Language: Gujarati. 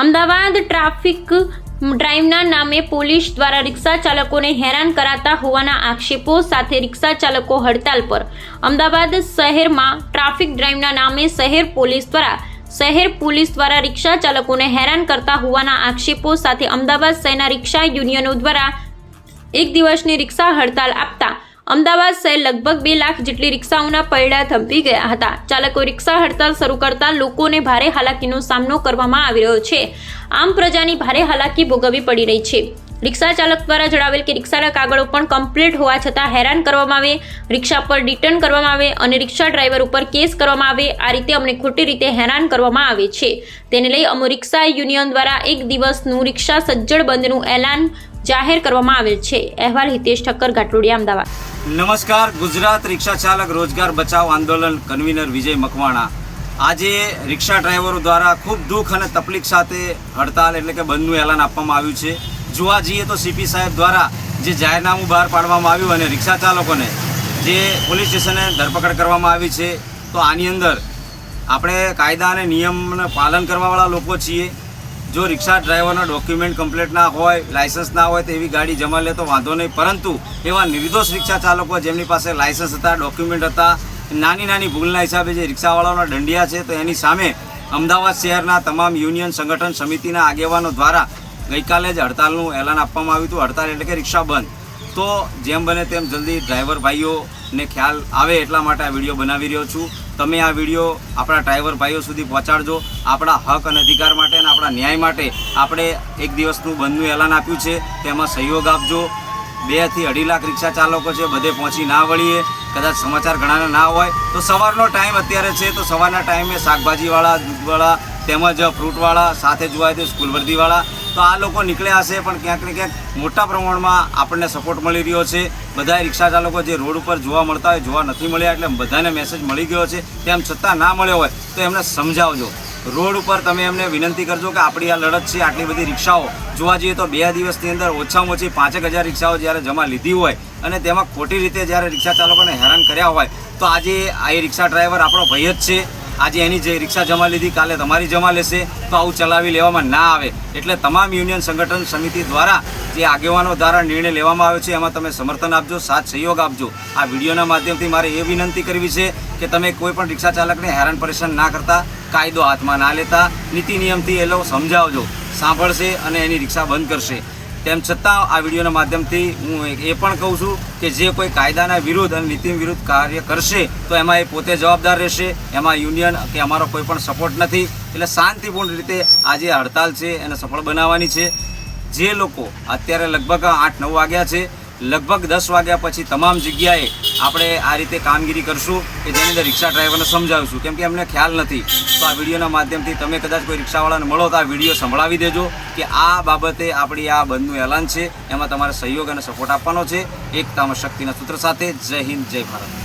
અમદાવાદ ટ્રાફિક ડ્રાઈવના નામે પોલીસ દ્વારા રિક્ષા ચાલકોને હેરાન કરાતા હોવાના આક્ષેપો સાથે રિક્ષા ચાલકો હડતાલ પર. અમદાવાદ શહેરમાં ટ્રાફિક ડ્રાઈવના નામે શહેર પોલીસ દ્વારા, શહેર પોલીસ દ્વારા રિક્ષા ચાલકોને હેરાન કરતા હોવાના આક્ષેપો સાથે અમદાવાદ શહેરના રિક્ષા યુનિયનો દ્વારા એક દિવસની રિક્ષા હડતાલ આપતા અમદાવાદ શહેર લગભગ બે લાખ જેટલી રિક્ષાઓના પૈડા ધંપી ગયા હતા. ચાલકો રિક્ષા હડતાલ શરૂ કરતા લોકોને ભારે હાલાકીનો સામનો કરવામાં આવી રહ્યો છે. આમ પ્રજાની ભારે હાલાકી ભોગવવી પડી રહી છે. રિક્ષા ચાલક દ્વારા જણાવેલ કે રિક્ષાના કાગળો પણ કમ્પ્લીટ હોવા છતાં હેરાન કરવામાં આવે, રિક્ષા પર રિટર્ન કરવામાં આવે અને રિક્ષા ડ્રાઈવર ઉપર કેસ કરવામાં આવે, આ રીતે અમને ખોટી રીતે હેરાન કરવામાં આવે છે. તેને લઈ અમો રિક્ષા યુનિયન દ્વારા એક દિવસનું રિક્ષા સજ્જડ બંધનું એલાન જાહેર કરવામાં આવેલ છે. અહેવાલ હિતેશ ઠક્કર, ઘાટલોડિયા, અમદાવાદ. નમસ્કાર. ગુજરાત રિક્ષા ચાલક રોજગાર બચાવ આંદોલન કન્વીનર વિજય મકવાણા. આજે રિક્ષા ડ્રાઈવરો દ્વારા ખૂબ દુઃખ અને તકલીફ સાથે હડતાલ એટલે કે બંધનું એલાન આપવામાં આવ્યું છે. જોવા જઈએ તો સીપી સાહેબ દ્વારા જે જાહેરનામું બહાર પાડવામાં આવ્યું અને રિક્ષા ચાલકોને જે પોલીસ સ્ટેશને ધરપકડ કરવામાં આવી છે, તો આની અંદર આપણે કાયદા અને નિયમનું પાલન કરવાવાળા લોકો છીએ. જો રિક્ષા ડ્રાઈવરના ડોક્યુમેન્ટ કમ્પ્લીટ ના હોય, લાયસન્સ ના હોય, તો એવી ગાડી જમા લે તો વાંધો નહીં. પરંતુ એવા નિર્દોષ રિક્ષા ચાલકો જેમની પાસે લાયસન્સ હતા, ડોક્યુમેન્ટ હતા, નાની નાની ભૂલના હિસાબે જે રિક્ષાવાળાઓના દંડિયા છે, તો એની સામે અમદાવાદ શહેરના તમામ યુનિયન સંગઠન સમિતિના આગેવાનો દ્વારા ગઈકાલે જ હડતાલનું એલાન આપવામાં આવ્યું હતું. હડતાલ એટલે કે રિક્ષા બંધ. તો જેમ બને તેમ જલ્દી ડ્રાઈવર ભાઈઓને ખ્યાલ આવે એટલા માટે આ વીડિયો બનાવી રહ્યો છું. તમે આ વીડિયો આપણા ડ્રાઈવર ભાઈઓ સુધી પહોંચાડજો. આપણા હક અને અધિકાર માટે અને આપણા ન્યાય માટે આપણે એક દિવસનું બંધનું એલાન આપ્યું છે. તેમાં સહયોગ આપજો. બેથી અઢી લાખ રિક્ષા ચાલકો છે. બધે પહોંચી ના વળીએ. કદાચ સમાચાર ઘણાને ના હોય, તો સવારનો ટાઈમ અત્યારે છે, તો સવારના ટાઈમે શાકભાજીવાળા, દૂધવાળા, તેમજ ફ્રૂટવાળા, સાથે જોવા તો સ્કૂલ વર્દીવાળા તો આ લોકો નીકળ્યા હશે, પણ ક્યાંક ને ક્યાંક મોટા પ્રમાણમાં આપણને સપોર્ટ મળી રહ્યો છે. બધા રિક્ષા ચાલકો જે રોડ ઉપર જોવા મળતા હોય, જોવા નથી મળ્યા, એટલે બધાને મેસેજ મળી ગયો છે. તેમ છતાં ના મળ્યો હોય, તો એમને સમજાવજો. રોડ ઉપર તમે એમને વિનંતી કરજો કે આપણી આ લડત છે, આટલી બધી રિક્ષાઓ. જોવા જઈએ તો બે દિવસની અંદર ઓછામાં ઓછી પાંચેક હજાર રિક્ષાઓ જ્યારે જમા લીધી હોય અને તેમાં ખોટી રીતે જ્યારે રિક્ષા ચાલકોને હેરાન કર્યા હોય, તો આજે આ રિક્ષા ડ્રાઈવર આપણો ભય જ છે. આજે એની જે રિક્ષા જમા લીધી, કાલે તમારી જમા લેશે, તો આવું ચલાવી લેવામાં ના આવે. એટલે તમામ યુનિયન સંગઠન સમિતિ દ્વારા જે આગેવાનો દ્વારા નિર્ણય લેવામાં આવ્યો છે, એમાં તમે સમર્થન આપજો, સાથ સહયોગ આપજો. આ વિડીયોના માધ્યમથી મારે એ વિનંતી કરવી છે કે તમે કોઈ પણ રિક્ષા ચાલકને હેરાન પરેશાન ના કરતા, કાયદો હાથમાં ના લેતા, નીતિ નિયમથી એ લોકો સમજાવજો, સાંભળશે અને એની રિક્ષા બંધ કરશે. તેમ છતાં આ વિડીયોના માધ્યમથી હું એ પણ કહું છું કે જે કોઈ કાયદાના વિરુદ્ધ અને નીતિ વિરુદ્ધ કાર્ય કરશે, તો એમાં એ પોતે જવાબદાર રહેશે, એમાં યુનિયન કે અમારો કોઈ પણ સપોર્ટ નથી. એટલે શાંતિપૂર્ણ રીતે આ જે હડતાલ છે, એને સફળ બનાવવાની છે. જે લોકો અત્યારે લગભગ આઠ નવ વાગ્યા છે લગભગ દસ વાગ્યા પછી તમામ જગ્યાએ આપણે આ રીતે કામગીરી કરશું કે જેની અંદર રિક્ષા ડ્રાઈવરને સમજાવીશું. કેમ કે એમને ખ્યાલ નથી. તો આ વિડીયોના માધ્યમથી તમે કદાચ કોઈ રિક્ષાવાળાને મળો તો આ વીડિયો સંભળાવી દેજો કે આ બાબતે આપણી આ બંધનું એલાન છે. એમાં તમારે સહયોગ અને સપોર્ટ આપવાનો છે. એકતામાં શક્તિના સૂત્ર સાથે જય હિન્દ, જય ભારત.